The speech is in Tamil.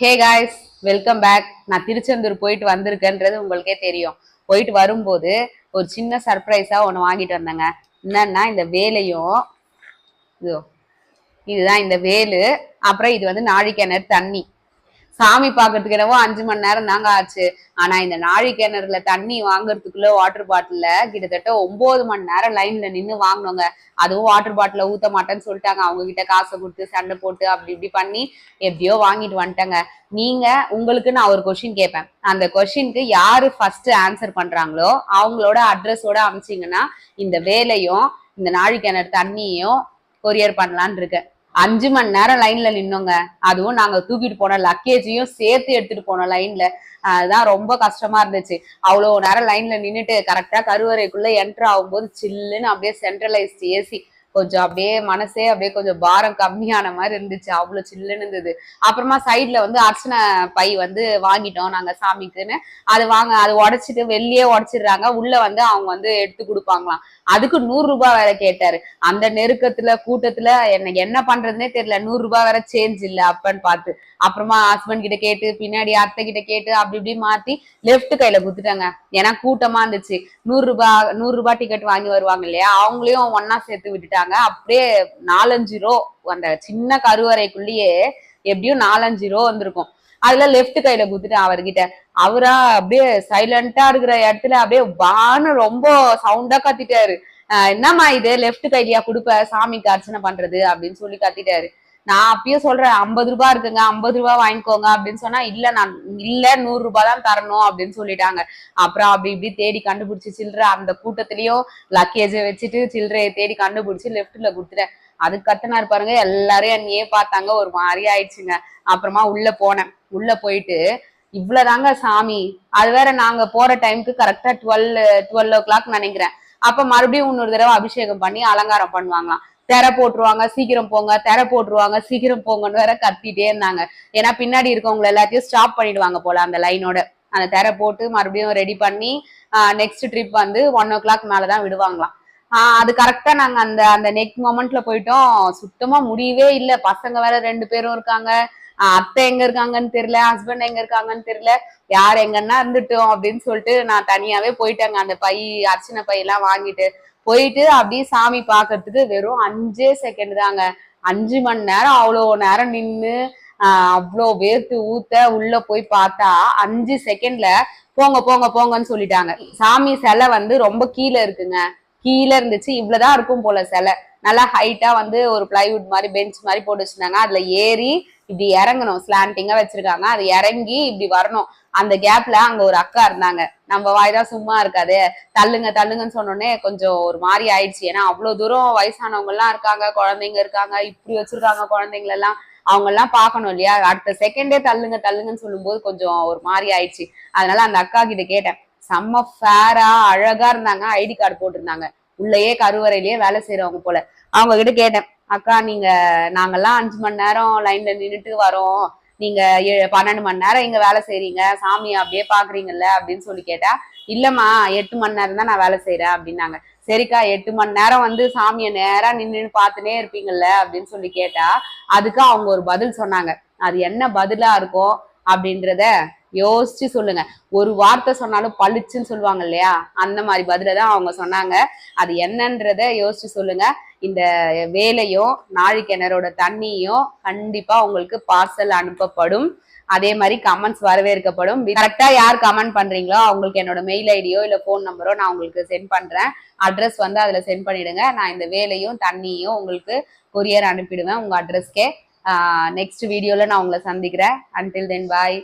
ஹே காய்ஸ் வெல்கம் பேக் நான் திருச்செந்தூர் போயிட்டு வந்திருக்கேன்றது உங்களுக்கே தெரியும். போயிட்டு வரும்போது ஒரு சின்ன சர்ப்ரைஸா ஒன்று வாங்கிட்டு வந்தேங்க. என்னன்னா இந்த வேலையும் இதோ இதுதான் இந்த வேலு. அப்புறம் இது வந்து நாழிக்கிணறு தண்ணி. சாமி பார்க்கறதுக்கு என்னவோ அஞ்சு மணி நேரம் தாங்க ஆச்சு. ஆனா இந்த நாழி கிணறுல தண்ணி வாங்குறதுக்குள்ள வாட்டர் பாட்டில கிட்டத்தட்ட ஒன்பது மணி நேரம் லைன்ல நின்னு வாங்கினோங்க. அதுவும் வாட்டர் பாட்டில ஊத்த மாட்டேன்னு சொல்லிட்டாங்க. அவங்க கிட்ட காசை கொடுத்து சண்டை போட்டு அப்படி இப்படி பண்ணி எப்படியோ வாங்கிட்டு வந்துட்டேங்க. நீங்க உங்களுக்கு நான் ஒரு கொஸ்டின் கேட்பேன். அந்த கொஸ்டினுக்கு யாரு ஃபர்ஸ்ட் ஆன்சர் பண்றாங்களோ அவங்களோட அட்ரஸோட அமைச்சிங்கன்னா இந்த வேலையும் இந்த நாழி கிணறு தண்ணியும் கொரியர் பண்ணலான்னு இருக்கேன். அஞ்சு மணி நேரம் லைன்ல நின்னோங்க. அதுவும் நாங்க தூக்கிட்டு போன லக்கேஜையும் சேர்த்து எடுத்துட்டு போனோம் லைன்ல அதுதான் ரொம்ப கஷ்டமா இருந்துச்சு. அவ்வளவு நேரம் லைன்ல நின்னுட்டு கரெக்டா கருவறைக்குள்ள என்டர் ஆகும்போது சில்லுன்னு அப்படியே சென்ட்ரலைஸ்ட் ஏசி கொஞ்சம் அப்படியே மனசே அப்படியே கொஞ்சம் பாரம் கம்மியான மாதிரி இருந்துச்சு. அவ்வளவு சில்லுன்னு இருந்தது. அப்புறமா சைட்ல வந்து அர்ச்சனை பை வந்து வாங்கிட்டோம் நாங்க சாமிக்குன்னு. அது வாங்க அது உடைச்சிட்டு வெளியே உடைச்சிடுறாங்க. உள்ள வந்து அவங்க வந்து எடுத்து கொடுப்பாங்களாம். அதுக்கு நூறு ரூபாய் வேற கேட்டாரு. அந்த நெருக்கத்துல கூட்டத்துல என்ன என்ன பண்றதுன்னே தெரியல. நூறு ரூபாய் வேற சேஞ்ச் இல்ல அப்பன்னு பார்த்து. அப்புறமா ஹஸ்பண்ட் கிட்ட கேட்டு பின்னாடி அத்தை கிட்ட கேட்டு அப்படி இப்படி மாத்தி லெஃப்ட் கையில குத்துட்டாங்க ஏன்னா கூட்டமா இருந்துச்சு. நூறு ரூபாய் நூறு ரூபாய் டிக்கெட் வாங்கி வருவாங்க இல்லையா? அவங்களையும் ஒன்னா சேர்த்து விட்டுட்டாங்க. அப்படியே நாலஞ்சு ரோ அந்த சின்ன கருவறைக்குள்ளேயே எப்படியும் நாலஞ்சு ரோ வந்திருக்கும். அதுல லெஃப்ட் கையில குத்துட்டேன் அவர்கிட்ட. அவரா அப்படியே சைலண்டா இருக்கிற இடத்துல அப்படியே பான்னு ரொம்ப சவுண்டா கத்திட்டாரு. என்னம்மா இது? லெஃப்ட் கையிலயா கொடுப்ப? சாமிக்கு அர்ச்சனை பண்றது? அப்படின்னு சொல்லி கத்திட்டாரு. நான் அப்பயும் சொல்றேன் ஐம்பது ரூபாய் இருக்குங்க ஐம்பது ரூபாய் வாங்கிக்கோங்க அப்படின்னு சொன்னா இல்ல நான் இல்ல நூறு ரூபாய் தான் தரணும் அப்படின்னு சொல்லிட்டாங்க. அப்புறம் அப்படி இப்படி தேடி கண்டுபிடிச்சு சில்லற அந்த கூட்டத்திலயும் லக்கேஜை வச்சுட்டு சில்லறையை தேடி கண்டுபிடிச்சு லெஃப்ட்ல கொடுத்துட்டேன். அதுக்கு கத்துனாரு பாருங்க எல்லாரும் என்னையே பார்த்தாங்க ஒரு மாதிரி ஆயிடுச்சுங்க. அப்புறமா உள்ள போனேன். உள்ள போயிட்டு இவ்வளவுதாங்க சாமி. அது வேற நாங்க போற டைமுக்கு கரெக்டா டுவெல் டுவெல் ஓ கிளாக் நினைக்கிறேன். அப்ப மறுபடியும் இன்னொரு தடவை அபிஷேகம் பண்ணி அலங்காரம் பண்ணுவாங்களாம். திரை போட்டுருவாங்க சீக்கிரம் போங்க திரை போட்டுருவாங்க சீக்கிரம் போங்கன்னு வேற கத்திட்டே இருந்தாங்க. ஏன்னா பின்னாடி இருக்கவங்களை எல்லாத்தையும் ஸ்டாப் பண்ணிடுவாங்க போல அந்த லைனோட அந்த திரை போட்டு மறுபடியும் ரெடி பண்ணி நெக்ஸ்ட் ட்ரிப் வந்து ஒன் ஓ கிளாக் மேலதான் விடுவாங்களாம். ஆஹ் அது கரெக்டா நாங்க அந்த அந்த நெக் மொமெண்ட்ல போயிட்டோம். சுத்தமா முடியவே இல்ல. பசங்க வேற ரெண்டு பேரும் இருக்காங்க. அத்தை எங்க இருக்காங்கன்னு தெரியல ஹஸ்பண்ட் எங்க இருக்காங்கன்னு தெரியல. யார் எங்கன்னா இருந்துட்டோம் அப்படின்னு சொல்லிட்டு நான் தனியாவே போயிட்டேங்க. அந்த பை அர்ச்சனை பை எல்லாம் வாங்கிட்டு போயிட்டு அப்படியே சாமி பாக்குறதுக்கு வெறும் அஞ்சே செகண்ட் தாங்க. அஞ்சு மணி நேரம் அவ்வளோ நேரம் நின்று அவ்வளோ வேர்த்து ஊத்த உள்ள போய் பார்த்தா அஞ்சு செகண்ட்ல போங்க போங்க போங்கன்னு சொல்லிட்டாங்க. சாமி சிலை வந்து ரொம்ப கீழே இருக்குங்க. கீழே இருந்துச்சு. இவ்வளவுதான் இருக்கும் போல சிலை. நல்லா ஹைட்டா வந்து ஒரு பிளைவுட் மாதிரி பெஞ்ச் மாதிரி போட்டு வச்சிருந்தாங்க அதுல ஏறி இப்படி இறங்கணும். ஸ்லாண்டிங்கா வச்சிருக்காங்க. அது இறங்கி இப்படி வரணும். அந்த கேப்ல அங்க ஒரு அக்கா இருந்தாங்க. நம்ம வாய்தான் சும்மா இருக்காது. தள்ளுங்க தள்ளுங்கன்னு சொன்னோடனே கொஞ்சம் ஒரு மாதிரி ஆயிடுச்சு. ஏன்னா அவ்வளவு தூரம் வயசானவங்க எல்லாம் இருக்காங்க குழந்தைங்க இருக்காங்க இப்படி வச்சிருக்காங்க குழந்தைங்கள எல்லாம் அவங்க எல்லாம் பார்க்கணும் இல்லையா? அடுத்த செகண்டே தள்ளுங்க தள்ளுங்கன்னு சொல்லும்போது கொஞ்சம் ஒரு மாதிரி ஆயிடுச்சு. அதனால அந்த அக்கா கிட்ட கேட்டேன். செம்ம ஃபேரா அழகா இருந்தாங்க. ஐடி கார்டு போட்டிருந்தாங்க. உள்ளேயே கருவறையிலேயே வேலை செய்யறவங்க போல. அவங்க கிட்ட கேட்டேன் அக்கா நீங்க நாங்கெல்லாம் அஞ்சு மணி நேரம் லைன்ல நின்றுட்டு வரோம். நீங்க ஏ- பன்னெண்டு மணி நேரம் இங்க வேலை செய்யறீங்க சாமி அப்படியே பாக்குறீங்கல்ல அப்படின்னு சொல்லி கேட்டா இல்லம்மா எட்டு மணி நேரம் தான் நான் வேலை செய்யறேன் அப்படின்னாங்க. சரிக்கா எட்டு மணி நேரம் வந்து சாமியை நேரா நின்று பார்த்துனே இருப்பீங்கல்ல? அப்படின்னு சொல்லி கேட்டா அதுக்கு அவங்க ஒரு பதில் சொன்னாங்க. அது என்ன பதிலா இருக்கும்? அப்படின்றத யோசிச்சு சொல்லுங்க. ஒரு வார்த்தை சொன்னாலும் பளிச்சுன்னு சொல்லுவாங்க இல்லையா? அந்த மாதிரி பதில தான் அவங்க சொன்னாங்க. அது என்னன்றத யோசிச்சு சொல்லுங்க. இந்த வேலையும் நாழிக்கிணறோட தண்ணியும் கண்டிப்பா உங்களுக்கு பார்சல் அனுப்பப்படும். அதே மாதிரி கமெண்ட்ஸ் வரவேற்கப்படும். கரெக்டா யார் கமெண்ட் பண்றீங்களோ அவங்களுக்கு என்னோட மெயில் ஐடியோ இல்ல ஃபோன் நம்பரோ நான் உங்களுக்கு சென்ட் பண்றேன். அட்ரஸ் வந்து அதுல சென்ட் பண்ணிடுங்க. நான் இந்த வேலையும் தண்ணியும் உங்களுக்கு கொரியர் அனுப்பிடுவேன் உங்க அட்ரஸ்க்கே நெக்ஸ்ட் வீடியோல நான் உங்களை சந்திக்கிறேன். அன்டில் தென் பாய்